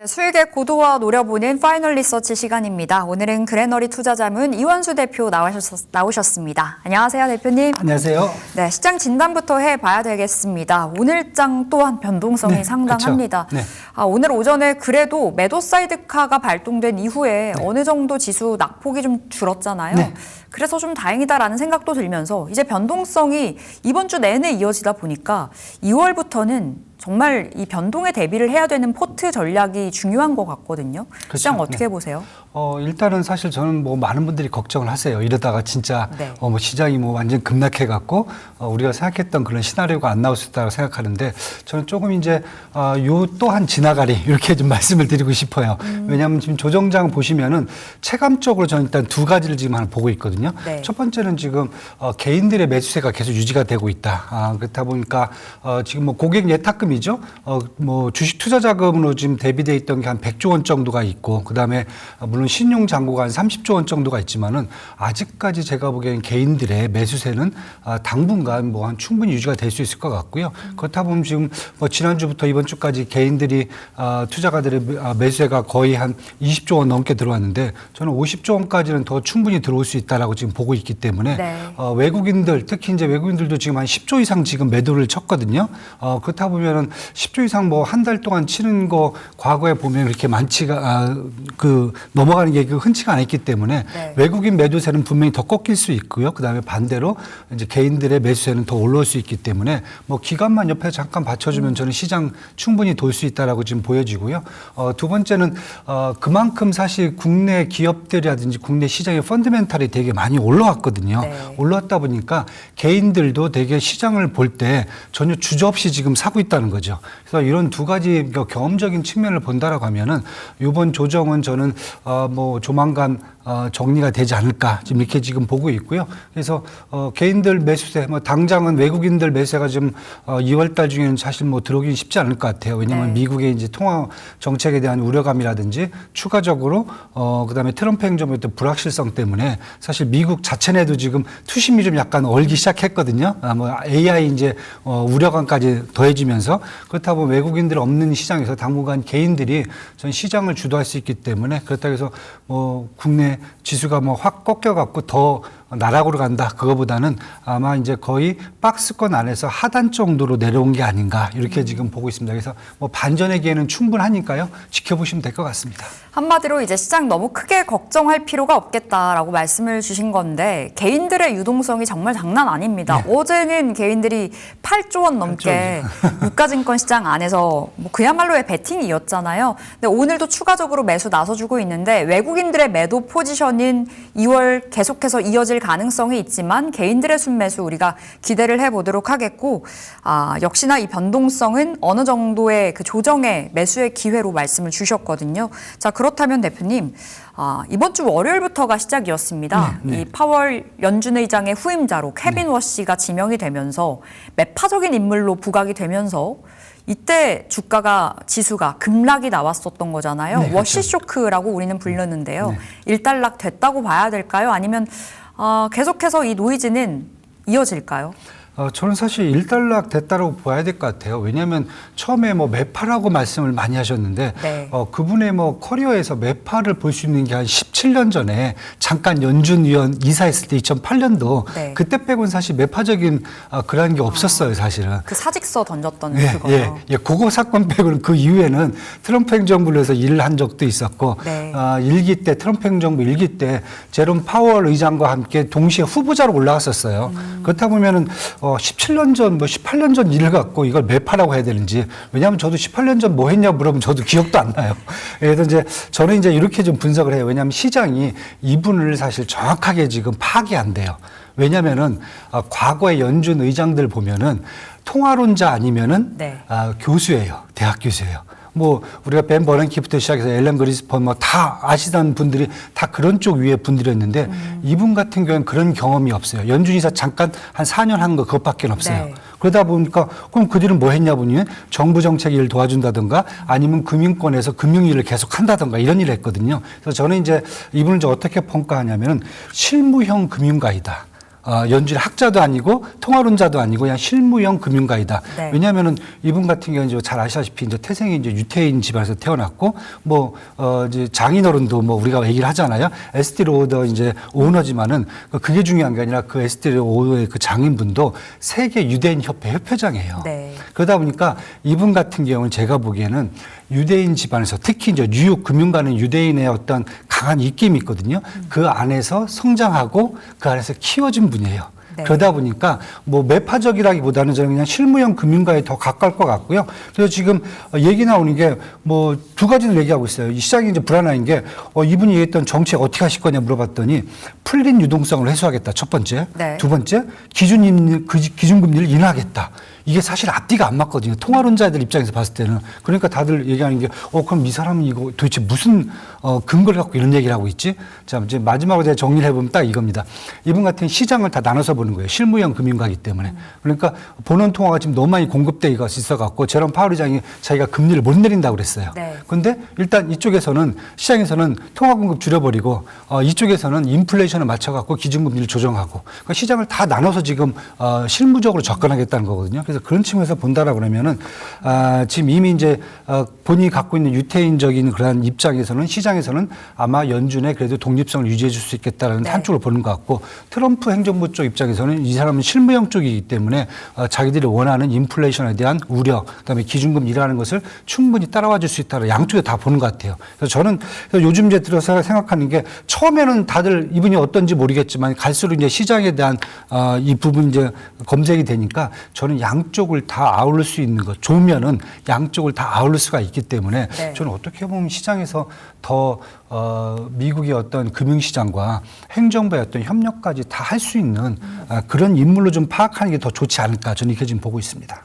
네, 수익의 고도화 노려보는 파이널 리서치 시간입니다. 오늘은 그래너리 투자자문 이원수 대표 나오셨, 나오셨 습니다. 안녕하세요, 대표님. 안녕하세요. 네, 시장 진단부터 해봐야 되겠습니다. 오늘장 또한 변동성이 네, 상당합니다. 그쵸. 네. 아, 오늘 오전에 그래도 매도 사이드카가 발동된 이후에 어느 정도 지수 낙폭이 좀 줄었잖아요. 네. 그래서 좀 다행이다라는 생각도 들면서 이제 변동성이 이번 주 내내 이어지다 보니까 2월부터는 정말 이 변동에 대비를 해야 되는 포트 전략이 중요한 것 같거든요. 그렇죠. 시장 어떻게 네. 보세요? 어, 일단은 사실 저는 뭐 많은 분들이 걱정을 하세요. 이러다가 진짜 네. 어, 뭐 시장이 뭐 완전 급락해 갖고 어, 우리가 생각했던 그런 시나리오가 안 나올 수 있다고 생각하는데 저는 조금 이제 어, 요 또한 지나가리 이렇게 좀 말씀을 드리고 싶어요. 음. 왜냐하면 지금 조정장 보시면은 체감적으로 저는 일단 두 가지를 지금 하나 보고 있거든요. 네. 첫 번째는 지금 어, 개인들의 매수세가 계속 유지가 되고 있다. 아, 그렇다 보니까 어, 지금 뭐 고객 예탁금이죠. 어, 뭐 주식 투자 자금으로 지금 대비돼 있던 게 한 100조 원 정도가 있고 그다음에 어, 물론 신용 잔고가 한 30조 원 정도가 있지만은 아직까지 제가 보기에는 개인들의 매수세는 아, 당분간 뭐 한 충분히 유지가 될 수 있을 것 같고요. 그렇다 보면 지금 뭐 지난주부터 이번 주까지 개인들이 아, 투자가들의 매- 아, 매수세가 거의 한 20조 원 넘게 들어왔는데 저는 50조 원까지는 더 충분히 들어올 수 있다라고 지금 보고 있기 때문에 네. 어, 외국인들 특히 이제 외국인들도 지금 한 10조 이상 지금 매도를 쳤거든요. 어, 그렇다 보면은 10조 이상 뭐 한 달 동안 치는 거 과거에 보면 그렇게 많지가 아, 그 넘어가는 게그 흔치가 않았기 때문에 네. 외국인 매도세는 분명히 더 꺾일 수 있고요. 그다음에 반대로 이제 개인들의 매수세는 더 올라올 수 있기 때문에 뭐 기간만 옆에 잠깐 받쳐주면 저는 시장 충분히 돌 수 있다라고 지금 보여지고요. 어, 두 번째는 어, 그만큼 사실 국내 기업들이라든지 국내 시장의 펀드멘탈이 되게 많이 올라왔거든요. 네. 올라왔다 보니까 개인들도 되게 시장을 볼 때 전혀 주저없이 지금 사고 있다는 거죠. 그래서 이런 두 가지 그 경험적인 측면을 본다라고 하면은 이번 조정은 저는 어뭐 조만간 어 정리가 되지 않을까 지금 이렇게 지금 보고 있고요. 그래서 어 개인들 매수세 뭐 당장은 외국인들 매수세가 지금 어 2월 달 중에는 사실 뭐 들어오긴 쉽지 않을 것 같아요. 왜냐하면 네. 미국의 이제 통화 정책에 대한 우려감이라든지 추가적으로 어 그다음에 트럼프 행정부의 또 불확실성 때문에 사실 미국 자체 내도 지금 투심이 좀 약간 얼기 시작했거든요. 아, 뭐 AI 이제 어 우려감까지 더해지면서 그렇다 보면 외국인들 없는 시장에서 당분간 개인들이 전 시장을 주도할 수 있기 때문에 그렇다고 해서 뭐 국내 지수가 뭐 확 꺾여 갖고 더 나락으로 간다. 그거보다는 아마 이제 거의 박스권 안에서 하단 정도로 내려온 게 아닌가 이렇게 지금 보고 있습니다. 그래서 뭐 반전의 기회는 충분하니까요. 지켜보시면 될 것 같습니다. 한마디로 이제 시장 너무 크게 걱정할 필요가 없겠다라고 말씀을 주신 건데 개인들의 유동성이 정말 장난 아닙니다. 네. 어제는 개인들이 8조 원 넘게 유가증권 시장 안에서 뭐 그야말로의 베팅이었잖아요. 근데 오늘도 추가적으로 매수 나서주고 있는데 외국인들의 매도 포지션인 2월 계속해서 이어질 가능성이 있지만 개인들의 순매수 우리가 기대를 해보도록 하겠고 아, 역시나 이 변동성은 어느 정도의 그 조정의 매수의 기회로 말씀을 주셨거든요. 자 그렇다면 대표님 아, 이번 주 월요일부터가 시작이었습니다. 네, 네. 이 파월 연준 의장의 후임자로 케빈 워시가 지명이 되면서 매파적인 인물로 부각이 되면서 이때 주가가 지수가 급락이 나왔었던 거잖아요. 네, 워시 그렇죠. 쇼크라고 우리는 부르는데요. 네. 일단락 됐다고 봐야 될까요? 아니면 어, 계속해서 이 노이즈는 이어질까요? 어, 저는 사실 일단락 됐다고 봐야 될 것 같아요. 왜냐하면 처음에 뭐 매파라고 말씀을 많이 하셨는데 네. 어, 그분의 뭐 커리어에서 매파를 볼 수 있는 게 한 17년 전에 잠깐 연준 위원 이사했을 때 2008년도 네. 그때 빼고는 사실 매파적인 어, 그런 게 없었어요, 사실은. 그 사직서 던졌던 예, 그거요. 예, 예, 그거 사건 빼고는 그 이후에는 트럼프 행정부에서 일을 한 적도 있었고, 네. 아, 일기 때 트럼프 행정부 일기 때 제롬 파월 의장과 함께 동시에 후보자로 올라갔었어요. 음. 그렇다 보면은 어, 17년 전, 뭐 18년 전 일을 갖고 이걸 매파라고 해야 되는지, 왜냐하면 저도 18년 전 뭐 했냐 물어보면 저도 기억도 안 나요. 그래서 이제 저는 이제 이렇게 좀 분석을 해요. 왜냐하면 시장이 이분을 사실 정확하게 지금 파악이 안 돼요. 왜냐면은 아, 과거의 연준 의장들 보면은 통화론자 아니면은 네. 아, 교수예요. 대학 교수예요. 뭐 우리가 벤 버넌키부터 시작해서 앨런 그리스펀 뭐 다 아시던 분들이 다 그런 쪽 위에 분들이었는데 이분 같은 경우는 그런 경험이 없어요. 연준이사 잠깐 한 4년 한 거 그것밖에 없어요. 네. 그러다 보니까 그럼 그 뒤는 뭐 했냐 보니 정부 정책 일을 도와준다든가 아니면 금융권에서 금융 일을 계속 한다든가 이런 일을 했거든요. 그래서 저는 이제 이분을 이제 어떻게 평가하냐면은 실무형 금융가이다. 어, 연준의 학자도 아니고 통화론자도 아니고 그냥 실무형 금융가이다. 네. 왜냐하면은 이분 같은 경우는 이제 잘 아시다시피 이제 태생이 이제 유태인 집안에서 태어났고 뭐 어, 이제 장인어른도 뭐 우리가 얘기를 하잖아요. 에스티 로더 이제 오너지만은 그게 중요한 게 아니라 그 에스티 로더의 그 장인분도 세계 유대인 협회 협회장이에요. 네. 그러다 보니까 이분 같은 경우는 제가 보기에는 유대인 집안에서 특히 이제 뉴욕 금융가는 유대인의 어떤 강한 입김이 있거든요. 그 안에서 성장하고 그 안에서 키워진 분 이에요. 네. 그러다 보니까 뭐 매파적이라기보다는 저는 그냥 실무형 금융가에 더 가까울 것 같고요. 그래서 지금 얘기 나오는 게 뭐 두 가지를 얘기하고 있어요. 이 시장이 이제 불안한 게 어, 이분이 얘기했던 정책 어떻게 하실 거냐 물어봤더니 풀린 유동성을 해소하겠다. 첫 번째. 네. 두 번째 기준금리, 그 기준금리를 인하하겠다. 이게 사실 앞뒤가 안 맞거든요. 통화론자들 입장에서 봤을 때는. 그러니까 다들 얘기하는 게, 어, 그럼 이 사람은 이거 도대체 무슨, 어, 근거를 갖고 이런 얘기를 하고 있지? 자, 이제 마지막으로 제가 정리를 해보면 딱 이겁니다. 이분 같은 시장을 다 나눠서 보는 거예요. 실무형 금융가기 때문에. 그러니까 본원 통화가 지금 너무 많이 공급돼 있어갖고 제롬 파월 의장이 자기가 금리를 못 내린다고 그랬어요. 네. 근데 일단 이쪽에서는 시장에서는 통화 공급 줄여버리고 어, 이쪽에서는 인플레이션을 맞춰갖고 기준금리를 조정하고 그러니까 시장을 다 나눠서 지금 어, 실무적으로 접근하겠다는 거거든요. 그래서 그런 측면에서 본다라 그러면은 아, 지금 이미 이제 어, 본인이 갖고 있는 유태인적인 그러한 입장에서는 시장에서는 아마 연준의 그래도 독립성을 유지해 줄 수 있겠다라는 네. 한쪽으로 보는 것 같고 트럼프 행정부 쪽 입장에서는 이 사람은 실무형 쪽이기 때문에 어, 자기들이 원하는 인플레이션에 대한 우려, 그다음에 기준금리라는 것을 충분히 따라와 줄 수 있다는 양쪽에 다 보는 것 같아요. 그래서 저는 그래서 요즘 이제 들어서 생각하는 게 처음에는 다들 이분이 어떤지 모르겠지만 갈수록 이제 시장에 대한 어, 이 부분 이제 검색이 되니까 저는 양 쪽을 다 아울릴 수 있는 것, 좋으면은 양쪽을 다 아울릴 수가 있기 때문에 네. 저는 어떻게 보면 시장에서 더 어, 미국의 어떤 금융시장과 행정부의 어떤 협력까지 다 할 수 있는 아, 그런 인물로 좀 파악하는 게 더 좋지 않을까 저는 이렇게 지금 보고 있습니다.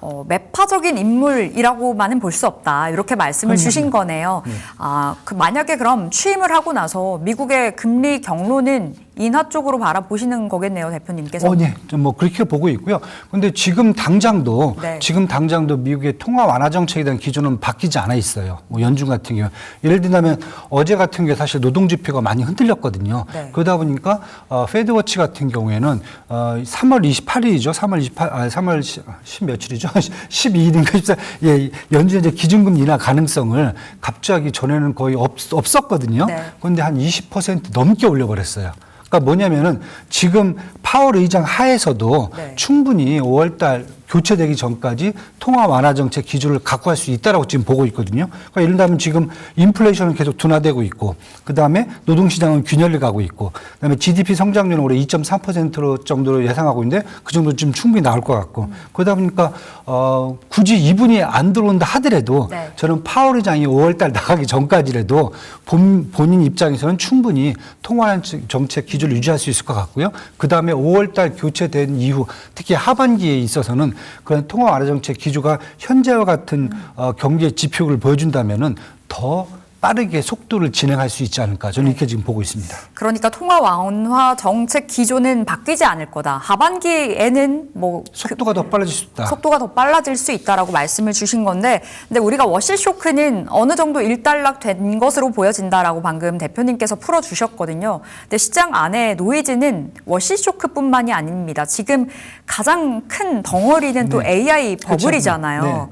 어, 매파적인 인물이라고만은 볼 수 없다. 이렇게 말씀을 주신 거네요. 아, 그 만약에 그럼 취임을 하고 나서 미국의 금리 경로는 인하 쪽으로 바라보시는 거겠네요, 대표님께서. 어, 네. 좀뭐 그렇게 보고 있고요. 근데 지금 당장도 네. 지금 당장도 미국의 통화 완화 정책에 대한 기준은 바뀌지 않아 있어요. 뭐 연준 같은 경우 예를 들면 어제 같은 게 사실 노동 지표가 많이 흔들렸거든요. 네. 그러다 보니까 어, 페드워치 같은 경우에는 어, 3월 28일이죠. 3월 28, 아, 3월 10, 10 며칠이죠. 12일인가 14. 예, 연준 이제 기준금 인하 가능성을 갑자기 전에는 거의 없, 없었거든요. 네. 그런데 한 20% 넘게 올려버렸어요. 그러니까 뭐냐면은 지금 파월 의장 하에서도 네. 충분히 5월달 교체되기 전까지 통화 완화 정책 기조를 갖고 갈수 있다라고 지금 보고 있거든요. 그러니까 예를 들면 지금 인플레이션은 계속 둔화되고 있고, 그 다음에 노동시장은 균열을 가고 있고, 그 다음에 GDP 성장률은 올해 2.3% 정도로 예상하고 있는데 그 정도 좀 충분히 나올 것 같고, 그러다 보니까 어, 굳이 이분이 안 들어온다 하더라도 네. 저는 파월 의장이 5월달 나가기 전까지라도 본, 본인 입장에서는 충분히 통화 정책 기조를 유지할 수 있을 것 같고요. 그 다음에 5월달 교체된 이후 특히 하반기에 있어서는 그런 통화 완화 정책 기조가 현재와 같은 어, 경제 지표를 보여준다면은 더 빠르게 속도를 진행할 수 있지 않을까 저는 이렇게 지금 보고 있습니다. 그러니까 통화 완화 정책 기조는 바뀌지 않을 거다. 하반기에는 뭐 속도가 더 빨라질 수 있다. 속도가 더 빨라질 수 있다라고 말씀을 주신 건데, 근데 우리가 워실 쇼크는 어느 정도 일단락된 것으로 보여진다라고 방금 대표님께서 풀어 주셨거든요. 근데 시장 안에 노이즈는 워실 쇼크뿐만이 아닙니다. 지금 가장 큰 덩어리는 또 네. AI 그렇죠. 버블이잖아요.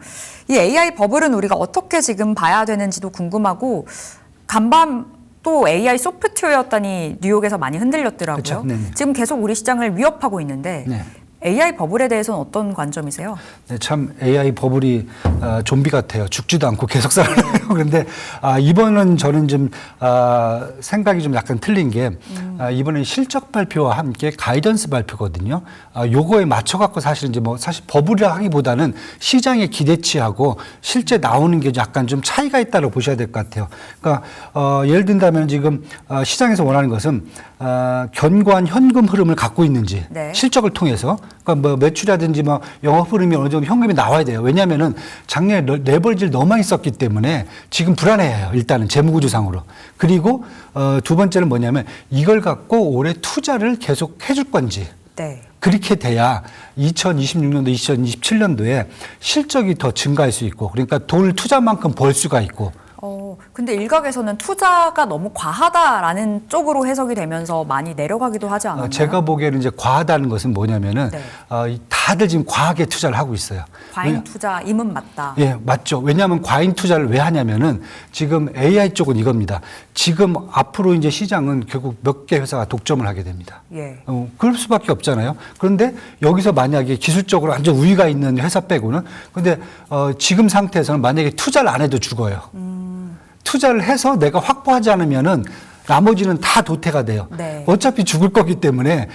이 AI 버블은 우리가 어떻게 지금 봐야 되는지도 궁금하고 간밤 또 AI 소프트웨어였다니 뉴욕에서 많이 흔들렸더라고요. 네네. 지금 계속 우리 시장을 위협하고 있는데 네. AI 버블에 대해서는 어떤 관점이세요? 네, 참 AI 버블이 어, 좀비 같아요. 죽지도 않고 계속 살아요. 그런데 아, 이번은 저는 좀 아, 생각이 좀 약간 틀린 게 아, 이번에 실적 발표와 함께 가이던스 발표거든요. 아, 요거에 맞춰 갖고 사실 이제 뭐 사실 버블이라 하기보다는 시장의 기대치하고 실제 나오는 게 약간 좀 차이가 있다고 보셔야 될 것 같아요. 그러니까 어, 예를 든다면 지금 어, 시장에서 원하는 것은 어, 견고한 현금 흐름을 갖고 있는지 네. 실적을 통해서 그러니까 뭐 매출이라든지 뭐 영업 흐름이 어느 정도 현금이 나와야 돼요. 왜냐하면은 작년에 러- 레버리지를 너무 많이 썼기 때문에 지금 불안해요. 일단은 재무구조상으로. 그리고 어, 두 번째는 뭐냐면 이걸 갖고 올해 투자를 계속 해줄 건지. 네. 그렇게 돼야 2026년도, 2027년도에 실적이 더 증가할 수 있고, 그러니까 돈 투자만큼 벌 수가 있고, 어, 근데 일각에서는 투자가 너무 과하다라는 쪽으로 해석이 되면서 많이 내려가기도 하지 않았나요? 어, 제가 보기에는 이제 과하다는 것은 뭐냐면은 네. 어, 이 다들 지금 과하게 투자를 하고 있어요. 과잉 투자임은 맞다. 예, 맞죠. 왜냐하면 과잉 투자를 왜 하냐면은 지금 AI 쪽은 이겁니다. 지금 앞으로 이제 시장은 결국 몇 개 회사가 독점을 하게 됩니다. 예. 어, 그럴 수밖에 없잖아요. 그런데 여기서 만약에 기술적으로 완전 우위가 있는 회사 빼고는 근데 어, 지금 상태에서는 만약에 투자를 안 해도 죽어요. 투자를 해서 내가 확보하지 않으면은 나머지는 다 도태가 돼요. 네. 어차피 죽을 거기 때문에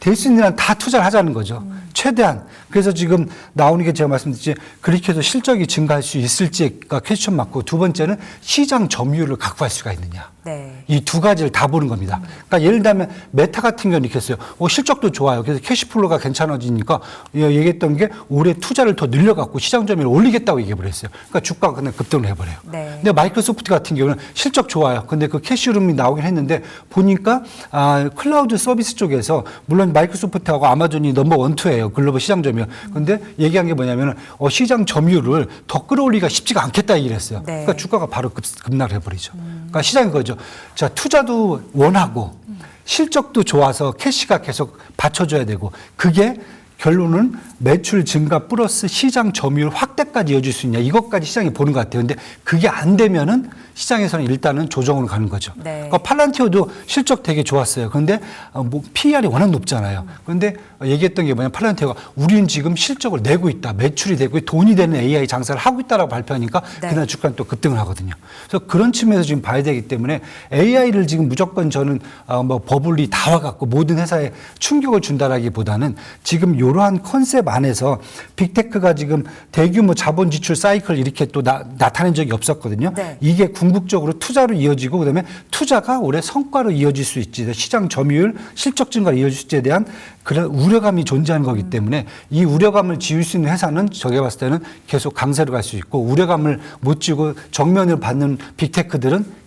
될 수 있는 한 다 투자를 하자는 거죠. 최대한. 그래서 지금 나오는 게 제가 말씀드렸지 그렇게 해서 실적이 증가할 수 있을지가 퀘스천 맞고 두 번째는 시장 점유율을 확보할 수가 있느냐. 네. 이두 가지를 다 보는 겁니다. 그러니까 예를 들면 메타 같은 경우는 이렇게 했어요. 어, 실적도 좋아요. 그래서 캐시플로가 괜찮아지니까 예, 얘기했던 게 올해 투자를 더 늘려갖고 시장 점유율을 올리겠다고 얘기해 버렸어요. 그러니까 주가가 그냥 급등을 해버려요. 네. 근데 마이크로소프트 같은 경우는 실적 좋아요. 근데 그 캐시룸이 나오긴 했는데 보니까 아, 클라우드 서비스 쪽에서 물론 마이크로소프트하고 아마존이 넘버 원, 투예요. 글로벌 시장 점유율. 근데 얘기한 게 뭐냐면은 어, 시장 점유율을 더 끌어올리기가 쉽지가 않겠다 얘기를 했어요. 네. 그러니까 주가가 바로 급, 급락을 해버리죠. 그러니까 시장이 자, 투자도 원하고 실적도 좋아서 캐시가 계속 받쳐줘야 되고 그게 결론은 매출 증가 플러스 시장 점유율 확대까지 이어질 수 있냐 이것까지 시장이 보는 것 같아요. 근데 그게 안 되면은 시장에서는 일단은 조정으로 가는 거죠. 네. 그러니까 팔란티오도 실적 되게 좋았어요. 그런데 어, 뭐 PER이 워낙 높잖아요. 그런데 얘기했던 게 뭐냐 팔란티오가 우리는 지금 실적을 내고 있다. 매출이 되고 돈이 되는 AI 장사를 하고 있다라고 발표하니까 네. 그날 주가는 또 급등을 하거든요. 그래서 그런 측면에서 지금 봐야 되기 때문에 AI를 지금 무조건 저는 어, 뭐 버블이 다 와갖고 모든 회사에 충격을 준다라기보다는 지금 이러한 컨셉 안에서 빅테크가 지금 대규모 자본 지출 사이클 이렇게 또 나, 나타낸 적이 없었거든요. 네. 이게 궁극적으로 투자로 이어지고 그다음에 투자가 올해 성과로 이어질 수 있지 시장 점유율 실적 증가로 이어질 수 있지에 대한 그런 우려감이 존재하는 거기 때문에 이 우려감을 지울 수 있는 회사는 저게 봤을 때는 계속 강세로 갈 수 있고 우려감을 못 지고 정면을 받는 빅테크들은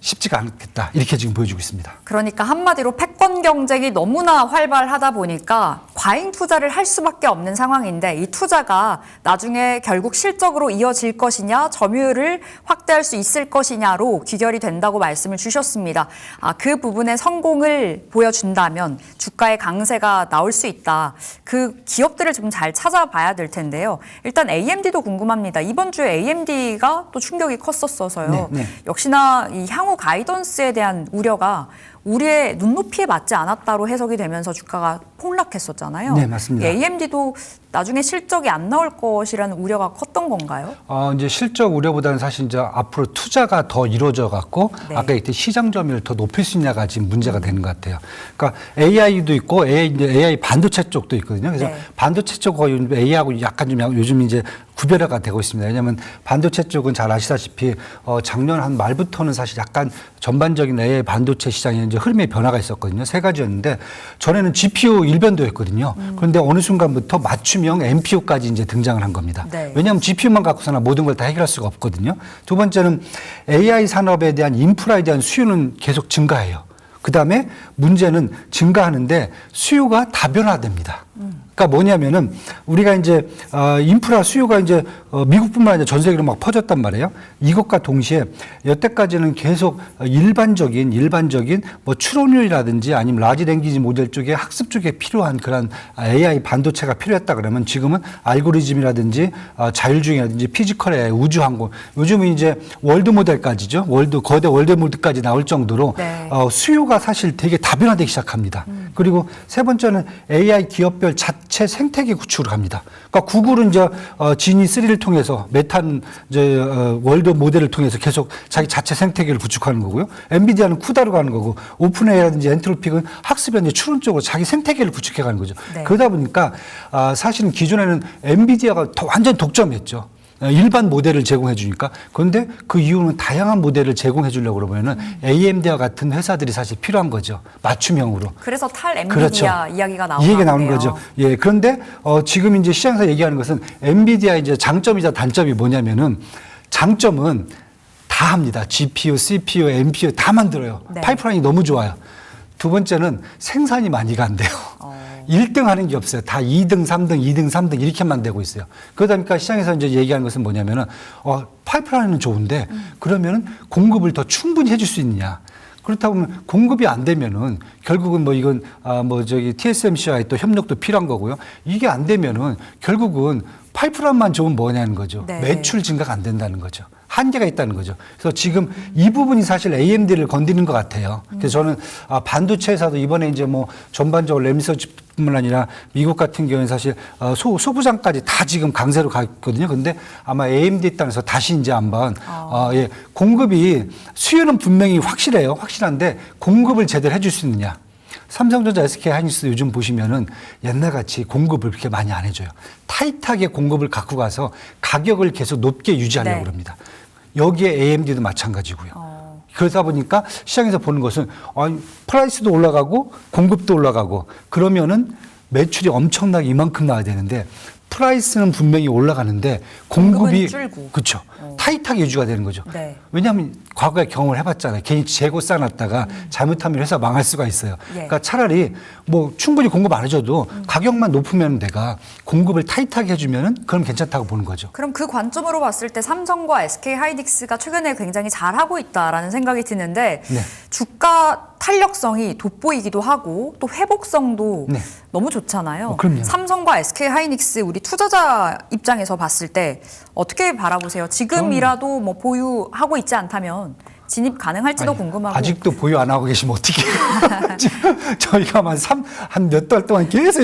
쉽지가 않겠다 이렇게 지금 보여주고 있습니다. 그러니까 한마디로 패권 경쟁이 너무나 활발하다 보니까 과잉 투자를 할 수밖에 없는 상황인데 이 투자가 나중에 결국 실적으로 이어질 것이냐 점유율을 확대할 수 있을 것이냐로 귀결이 된다고 말씀을 주셨습니다. 아, 그 부분의 성공을 보여준다면 주가의 강세가 나올 수 있다. 그 기업들을 좀 잘 찾아봐야 될 텐데요. 일단 AMD도 궁금합니다. 이번 주에 AMD가 또 충격이 컸었어서요. 네, 네. 역시나 이 향후 가이던스에 대한 우려가 우리의 눈높이에 맞지 않았다로 해석이 되면서 주가가 폭락했었잖아요. 네, 맞습니다. AMD도 나중에 실적이 안 나올 것이라는 우려가 컸던 건가요? 어, 이제 실적 우려보다는 사실 이제 앞으로 투자가 더 이루어져 갖고 네. 아까 얘기했듯이 시장 점유율을 더 높일 수 있냐가 지금 문제가 되는 것 같아요. 그러니까 AI도 있고 AI, AI 반도체 쪽도 있거든요. 그래서 네. 반도체 쪽 거의 요즘 AI하고 약간 좀 약- 요즘 이제 구별화가 되고 있습니다. 왜냐하면 반도체 쪽은 잘 아시다시피 어, 작년 한 말부터는 사실 약간 전반적인 AI 반도체 시장에 이제 흐름의 변화가 있었거든요. 세 가지였는데 전에는 GPU 일변도였거든요. 음. 그런데 어느 순간부터 맞춤 형 NPU까지 이제 등장을 한 겁니다. 네. 왜냐하면 GPU만 갖고서는 모든 걸 다 해결할 수가 없거든요. 두 번째는 AI 산업에 대한 인프라에 대한 수요는 계속 증가해요. 그 다음에 문제는 증가하는데 수요가 다변화됩니다. 그러니까 뭐냐면은 우리가 이제 어, 인프라 수요가 이제 어, 미국뿐만 아니라 전 세계로 막 퍼졌단 말이에요. 이것과 동시에 여태까지는 계속 어, 일반적인 일반적인 뭐 추론율이라든지 아니면 라지 랭귀지 모델 쪽에 학습 쪽에 필요한 그런 AI 반도체가 필요했다 그러면 지금은 알고리즘이라든지 어, 자율주행이라든지 피지컬 AI 우주 항공 요즘은 이제 월드 모델까지죠. 월드 거대 월드 모델까지 나올 정도로 네. 어, 수요가 사실 되게 다변화되기 시작합니다. 그리고 세 번째는 AI 기업별 자체 생태계 구축을 합니다. 그러니까 구글은 이제 어, 지니 3를 통해서 메탄 이제 어, 월드 모델을 통해서 계속 자기 자체 생태계를 구축하는 거고요. 엔비디아는 쿠다로 가는 거고 오픈AI라든지 엔트로픽은 학습의 이제 추론 쪽으로 자기 생태계를 구축해 가는 거죠. 네. 그러다 보니까 아, 사실은 기존에는 엔비디아가 더 완전 독점했죠. 어, 일반 모델을 제공해 주니까 그런데 그 이유는 다양한 모델을 제공해 주려고 그러면은 AMD와 같은 회사들이 사실 필요한 거죠. 맞춤형으로. 그래서 탈 엔비디아 그렇죠. 이야기가 나오는 이 얘기 나오는 거죠. 예. 그런데 어, 지금 이제 시장에서 얘기하는 것은 엔비디아 이제 장점이자 단점이 뭐냐면은 장점은 다 합니다. GPU, CPU, NPU 다 만들어요. 네. 파이프라인이 너무 좋아요. 두 번째는 생산이 많이 간대요. 어. 1등 하는 게 없어요. 다 2등, 3등, 2등, 3등 이렇게만 되고 있어요. 그러다 보니까 시장에서 이제 얘기하는 것은 뭐냐면은 어, 파이프라인은 좋은데 그러면은 공급을 더 충분히 해줄 수 있느냐. 그렇다 보면 공급이 안 되면은 결국은 뭐 이건 아 뭐 저기 TSMC와의 또 협력도 필요한 거고요. 이게 안 되면은 결국은 파이프라인만 좋으면 뭐냐는 거죠. 네. 매출 증가가 안 된다는 거죠. 한계가 있다는 거죠. 그래서 지금 이 부분이 사실 AMD를 건드리는 것 같아요. 그래서 저는 아, 반도체 회사도 이번에 이제 뭐 전반적으로 램서치 뿐만 아니라 미국 같은 경우는 사실 어, 소, 소부장까지 다 지금 강세로 가 있거든요. 근데 아마 AMD 땅에서 다시 이제 한번 어, 예, 공급이 수요는 분명히 확실해요. 확실한데 공급을 제대로 해줄 수 있느냐. 삼성전자, SK 하이닉스 요즘 보시면은 옛날 같이 공급을 그렇게 많이 안 해줘요. 타이트하게 공급을 갖고 가서 가격을 계속 높게 유지하려고 네. 합니다. 여기에 AMD도 마찬가지고요. 어. 그러다 보니까 시장에서 보는 것은 아, 프라이스도 올라가고 공급도 올라가고 그러면은 매출이 엄청나게 이만큼 나와야 되는데 프라이스는 분명히 올라가는데 공급이. 그렇죠. 타이트하게 유지가 되는 거죠. 네. 왜냐하면 과거에 경험을 해봤잖아요. 괜히 재고 쌓아놨다가 잘못하면 회사 망할 수가 있어요. 예. 그러니까 차라리 뭐 충분히 공급 안 해줘도 가격만 높으면 내가 공급을 타이트하게 해주면은 그럼 괜찮다고 보는 거죠. 그럼 그 관점으로 봤을 때 삼성과 SK 하이닉스가 최근에 굉장히 잘하고 있다라는 생각이 드는데 네. 주가 탄력성이 돋보이기도 하고 또 회복성도 네. 너무 좋잖아요. 어, 그럼요. 삼성과 SK 하이닉스 우리 투자자 입장에서 봤을 때 어떻게 바라보세요? 지금이라도 뭐 보유하고 있지 않다면 진입 가능할지도 아니, 궁금하고 아직도 보유 안 하고 계시면 어떻게 저희가 한몇 달 동안 계속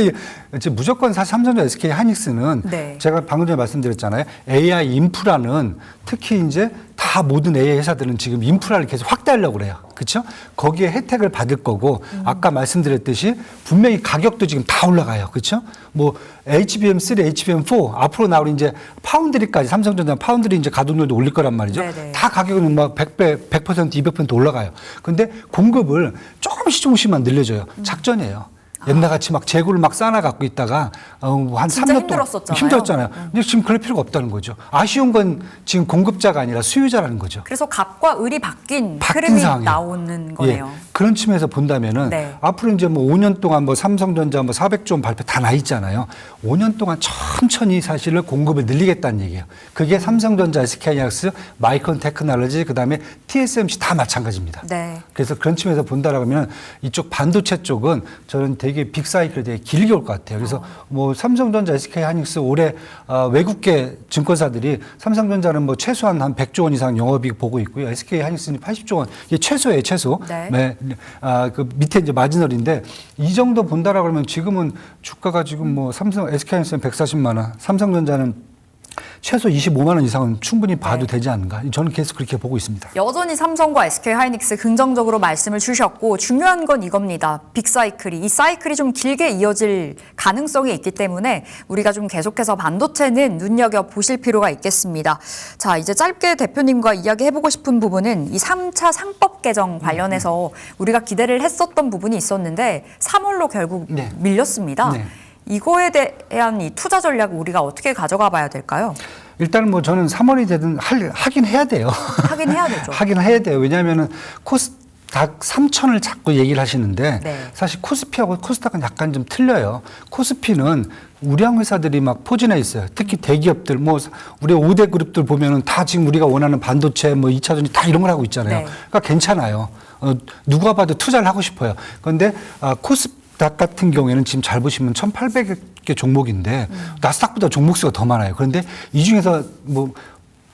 무조건 사실 삼성전자 SK 하이닉스는 네. 제가 방금 전에 말씀드렸잖아요. AI 인프라는 특히 이제 다 모든 AI 회사들은 지금 인프라를 계속 확대하려고 그래요. 그렇죠? 거기에 혜택을 받을 거고 음. 아까 말씀드렸듯이 분명히 가격도 지금 다 올라가요. 그렇죠? 뭐 HBM3, HBM4 앞으로 나올 이제 파운드리까지 삼성전자 파운드리 이제 가동률도 올릴 거란 말이죠. 네네. 다 가격은 막 100배, 100%, 200% 올라가요. 근데 공급을 조금씩 조금씩만 늘려줘요. 음. 작전이에요. 옛날같이 막 재고를 막 쌓아 갖고 있다가 어, 한 진짜 3년 힘들었었잖아요. 동안 힘들었잖아요. 근데 지금 그럴 필요가 없다는 거죠. 아쉬운 건 지금 공급자가 아니라 수요자라는 거죠. 그래서 갑과 을이 바뀐, 바뀐 흐름이 상황이에요. 나오는 거네요. 예, 그런 측면에서 본다면은 네. 앞으로 이제 뭐 5년 동안 뭐 삼성전자 뭐 400조 원 발표 다 나 있잖아요. 5년 동안 천천히 사실은 공급을 늘리겠다는 얘기예요. 그게 삼성전자, SK하이닉스, 마이크론 테크놀로지, 그다음에 TSMC 다 마찬가지입니다. 네. 그래서 그런 측면에서 본다라고 하면 이쪽 반도체 쪽은 저는 되게 빅사이클이 되게 길게 올 것 같아요. 그래서 뭐 삼성전자, SK 하이닉스 올해 어, 외국계 증권사들이 삼성전자는 뭐 최소한 한 100조 원 이상 영업이익 보고 있고요. SK 하이닉스는 80조 원. 이게 최소예요, 최소. 네. 아, 그 밑에 이제 마지널인데 이 정도 본다라고 그러면 지금은 주가가 지금 뭐 삼성 SK 하이닉스는 140만 원, 삼성전자는 최소 25만 원 이상은 충분히 봐도 네. 되지 않은가. 저는 계속 그렇게 보고 있습니다. 여전히 삼성과 SK 하이닉스 긍정적으로 말씀을 주셨고 중요한 건 이겁니다. 빅사이클이 이 사이클이 좀 길게 이어질 가능성이 있기 때문에 우리가 좀 계속해서 반도체는 눈여겨 보실 필요가 있겠습니다. 자, 이제 짧게 대표님과 이야기해 보고 싶은 부분은 이 3차 상법 개정 관련해서 우리가 기대를 했었던 부분이 있었는데 3월로 결국 네. 밀렸습니다. 네. 이거에 대한 이 투자 전략을 우리가 어떻게 가져가 봐야 될까요? 일단은 뭐 저는 3월이 되든 할, 하긴 해야 돼요. 하긴 해야 되죠. 하긴 해야 돼요. 왜냐하면은 코스 닥 3천을 자꾸 얘기를 하시는데 네. 사실 코스피하고 코스닥은 약간 좀 틀려요. 코스피는 우량 회사들이 막 포진해 있어요. 특히 대기업들 뭐 우리 5대 그룹들 보면은 다 지금 우리가 원하는 반도체 뭐 2차 전지 다 이런 걸 하고 있잖아요. 네. 그러니까 괜찮아요. 어, 누가 봐도 투자를 하고 싶어요. 그런데 아, 코스 닥 같은 경우에는 지금 잘 보시면 1,800개 종목인데 나스닥보다 종목 수가 더 많아요. 그런데 이 중에서 뭐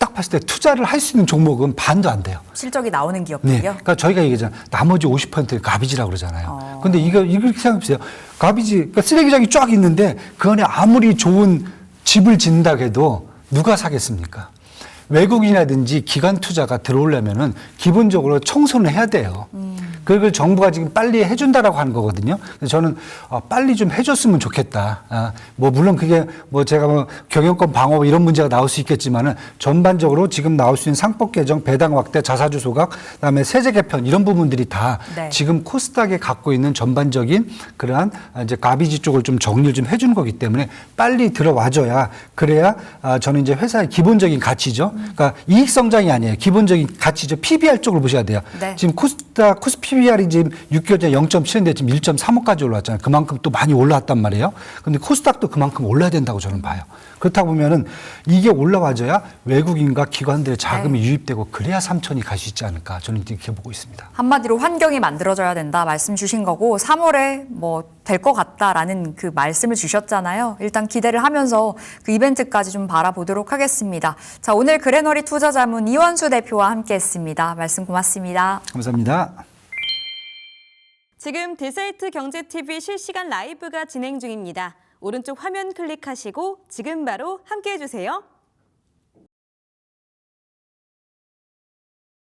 딱 봤을 때 투자를 할 수 있는 종목은 반도 안 돼요. 실적이 나오는 네. 기업들이요. 그러니까 저희가 얘기하잖아요. 나머지 50%를 가비지라고 그러잖아요. 어. 근데 이거, 이렇게 생각해보세요. 가비지, 그러니까 쓰레기장이 쫙 있는데 그 안에 아무리 좋은 집을 짓는다고 해도 누가 사겠습니까? 외국인이라든지 기관 투자가 들어오려면은 기본적으로 청소는 해야 돼요. 그걸 정부가 지금 빨리 해준다라고 하는 거거든요. 저는 어, 빨리 좀 해줬으면 좋겠다. 아, 뭐 물론 그게 뭐 제가 뭐 경영권 방어 이런 문제가 나올 수 있겠지만은 전반적으로 지금 나올 수 있는 상법 개정, 배당 확대, 자사주 소각, 그다음에 세제 개편 이런 부분들이 다 네. 지금 코스닥에 갖고 있는 전반적인 그러한 아, 이제 가비지 쪽을 좀 정리를 좀 해주는 거기 때문에 빨리 들어와줘야 그래야 아, 저는 이제 회사의 기본적인 가치죠. 그러니까 이익 성장이 아니에요. 기본적인 가치죠. PBR 쪽을 보셔야 돼요. 네. 지금 코스닥 코스피 PBR이 지금 6개월 전에 0.7인데 지금 1.35까지 올라왔잖아요. 그만큼 또 많이 올라왔단 말이에요. 근데 코스닥도 그만큼 올라야 된다고 저는 봐요. 그렇다 보면은 이게 올라와줘야 외국인과 기관들의 자금이 유입되고 그래야 3천이 갈 수 있지 않을까 저는 이렇게 보고 있습니다. 한마디로 환경이 만들어져야 된다 말씀 주신 거고 3월에 뭐 될 것 같다라는 그 말씀을 주셨잖아요. 일단 기대를 하면서 그 이벤트까지 좀 바라보도록 하겠습니다. 자, 오늘 그래너리 투자자문 이원수 대표와 함께 했습니다. 말씀 고맙습니다. 감사합니다. 지금 데사이트 경제TV 실시간 라이브가 진행 중입니다. 오른쪽 화면 클릭하시고 지금 바로 함께 해 주세요.